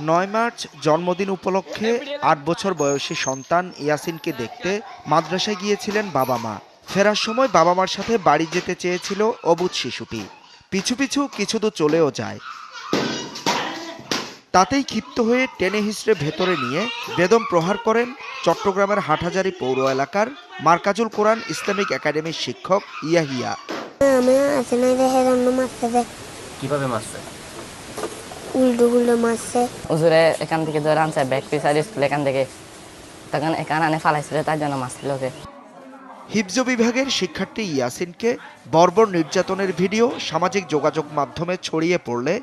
নয় মার্চ জন্মদিন উপলক্ষে আট বছর বয়সী সন্তান ইয়াসিনকে দেখতে মাদ্রাসায় গিয়েছিলেন বাবা মা। ফেরার সময় বাবা মার সাথে বাড়ি যেতে চেয়েছিল অবুধ শিশুটি। পিছু পিছু কিছু দূর চলেও যায়। তাতেই ক্ষিপ্ত হয়ে টেনে হিসড়ে ভেতরে নিয়ে বেদম প্রহার করেন চট্টগ্রামের হাটহাজারি পৌর এলাকার মার্কাজুল কোরআন ইসলামিক একাডেমির শিক্ষক ইয়াহিয়া। কীভাবে মারছে? উল্টো উল্টো মারছে। হুজুরে এখান থেকে ধরে আনছে ব্যাগ পিসার স্কুল এখান থেকে। তখন এখানে আনে ফালাইছিল তার জন্য মারছিল ওকে। হিফজ বিভাগের শিক্ষার্থী ইয়াসিনকে বর্বর নির্যাতনের ভিডিও সামাজিক যোগাযোগ মাধ্যমে ছড়িয়ে পড়লে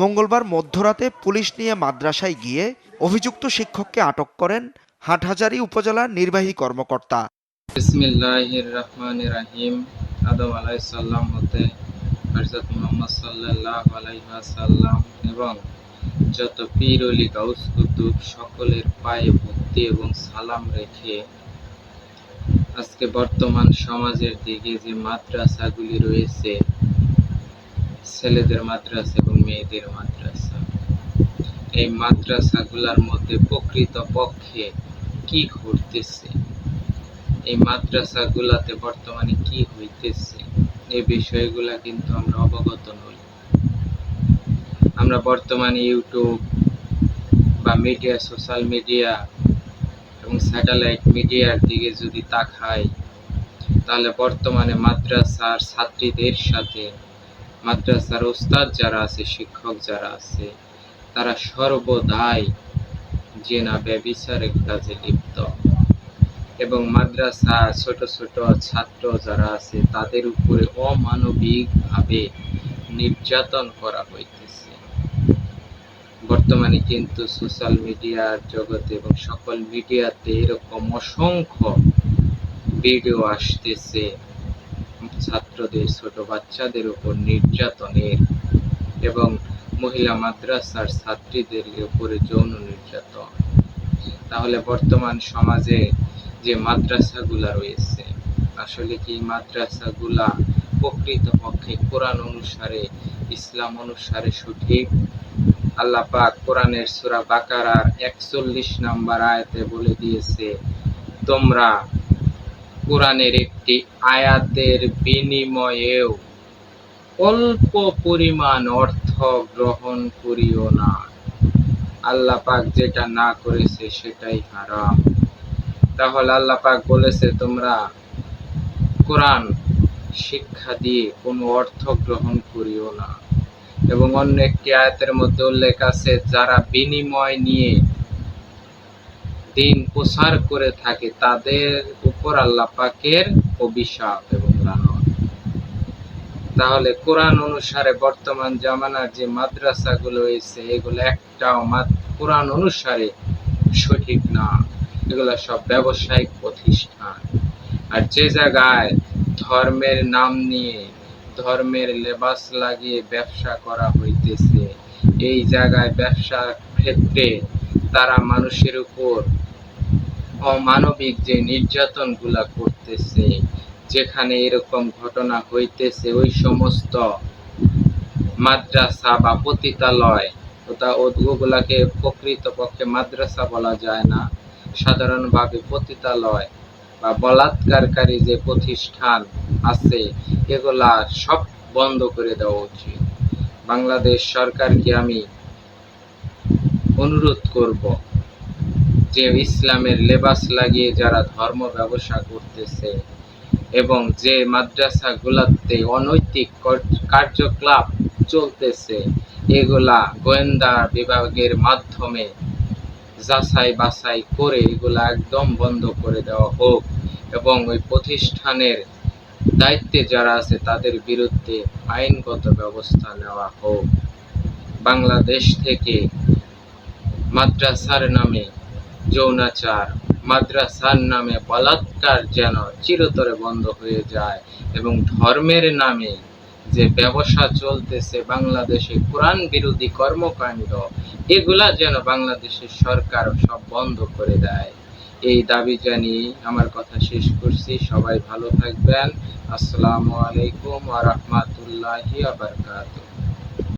মঙ্গলবার মধ্যরাতে পুলিশ নিয়ে মাদ্রাসায় গিয়ে অভিযুক্ত শিক্ষককে আটক করেন হাটহাজারী উপজেলার নির্বাহী কর্মকর্তা। বিসমিল্লাহির রহমানির রাহিম। আদম আলাইসাল্লাম হতে হজরত মোহাম্মদ সাল্লাহ আলাইসাল্লাম এবং যত পীর অলি গাউস কুতুব সকলের পায়ে ভক্তি এবং সালাম রেখে আজকে বর্তমান সমাজের দিকে যে মাদ্রাসাগুলি রয়েছে, ছেলেদের মাদ্রাসা এবং মেয়েদের মাদ্রাসা, এই মাদ্রাসাগুলোর মধ্যে প্রকৃত পক্ষে কি ঘটতেছে? এই মাদ্রাসাগুলাতে বর্তমানে কি হইতেছে? এই বিষয়গুলা কিন্তু আমরা অবগত নই। আমরা বর্তমানে ইউটিউব বা মিডিয়া, সোশ্যাল মিডিয়া এবং স্যাটেলাইট মিডিয়ার দিকে যদি তাকাই, তাহলে বর্তমানে মাদ্রাসার ছাত্রীদের সাথে, মাদ্রাসার ওস্তাদ যারা আছে, শিক্ষক যারা আছে, তারা সর্বদাই জেনা ব্যবিচারের কাজে লিপ্ত। এবং মাদ্রাসা ছোট ছোট ছাত্র যারা আছে, তাদের উপরে অমানবিকভাবে নির্যাতন করা হইতেছে। বর্তমানে কিন্তু সোশ্যাল মিডিয়ার জগতে এবং সকল মিডিয়াতে এরকম অসংখ্য ভিডিও আসতেছে। ছাত্রদের, ছোট বাচ্চাদের উপর নির্যাতনের এবং মহিলা মাদ্রাসার ছাত্রীদের উপরে যৌন নির্যাতন। তাহলে বর্তমান সমাজে যে মাদ্রাসাগুলা রয়েছে, আসলে কি মাদ্রাসাগুলা প্রকৃত পক্ষে কোরআন অনুসারে, ইসলাম অনুসারে সঠিক? আল্লাহ পাক কোরআনের সূরা বাকারার একচল্লিশ নাম্বার আয়াতে বলে দিয়েছে, তোমরা কোরআনের একটি আয়াতের বিনিময়েও অল্প পরিমাণ অর্থ গ্রহণ করিও না। আল্লাহ পাক যেটা না করেছে সেটাই হারাম। তাহলে আল্লাহ পাক বলেছে, তোমরা কোরআন শিক্ষা দিয়ে কোনো অর্থ গ্রহণ করিও না। এবং অন্য একটি আয়াতের মধ্যে উল্লেখ আছে, যারা বিনিময় নিয়ে দিন প্রসার করে থাকে, তাদের উপর আল্লাহ পাকের অভিশাপ এবং লানত তাহলে কোরআন অনুসারে বর্তমান জামানার যে মাদ্রাসাগুলো হয়েছে এগুলো একটাও কোরআন অনুসারে সঠিক না। এগুলো সব ব্যবসায়িক প্রতিষ্ঠান। আর যে জায়গায় ধর্মের নাম নিয়ে ধর্মের লেবাস লাগিয়ে ব্যবসা করা হইতেছে, এই জায়গায় ব্যবসার ক্ষেত্রে তারা মানুষের উপর অমানবিক যে নির্যাতনগুলা করতেছে, যেখানে এরকম ঘটনা হইতেছে, ওই সমস্ত মাদ্রাসা বা পতিতালয়, ওটা ওগুলাকে প্রকৃত পক্ষে মাদ্রাসা বলা যায় না। সাধারণভাবে পতিতালয় বা বলাৎকারকারী যে প্রতিষ্ঠান আছে, এগুলা সব বন্ধ করে দেওয়া উচিত। বাংলাদেশ সরকারকে আমি অনুরোধ করব যে ইসলামের লেবাস লাগিয়ে যারা ধর্ম ব্যবসা করতেছে এবং যে মাদ্রাসাগুলোতে অনৈতিক কার্যকলাপ চলতেছে, এগুলা গোয়েন্দা বিভাগের মাধ্যমে যাচাই বাছাই করে এগুলো একদম বন্ধ করে দেওয়া হোক। এবং ওই প্রতিষ্ঠানের দায়িত্বে যারা আছে, তাদের বিরুদ্ধে আইনগত ব্যবস্থা নেওয়া হোক। বাংলাদেশ থেকে মাদ্রাসার নামে যৌনাচার, মাদ্রাসার নামে বলাৎকার যেন চিরতরে বন্ধ হয়ে যায় এবং ধর্মের নামে যে ব্যবসা চলতেছে বাংলাদেশে কোরআন বিরোধী কর্মকাণ্ড, এগুলা যেন বাংলাদেশের সরকার সব বন্ধ করে দেয়। এই দাবি জানিয়ে আমার কথা শেষ করছি। সবাই ভালো থাকবেন। আসসালামু আলাইকুম ওয়া রাহমাতুল্লাহি ওয়া বারাকাতুহু।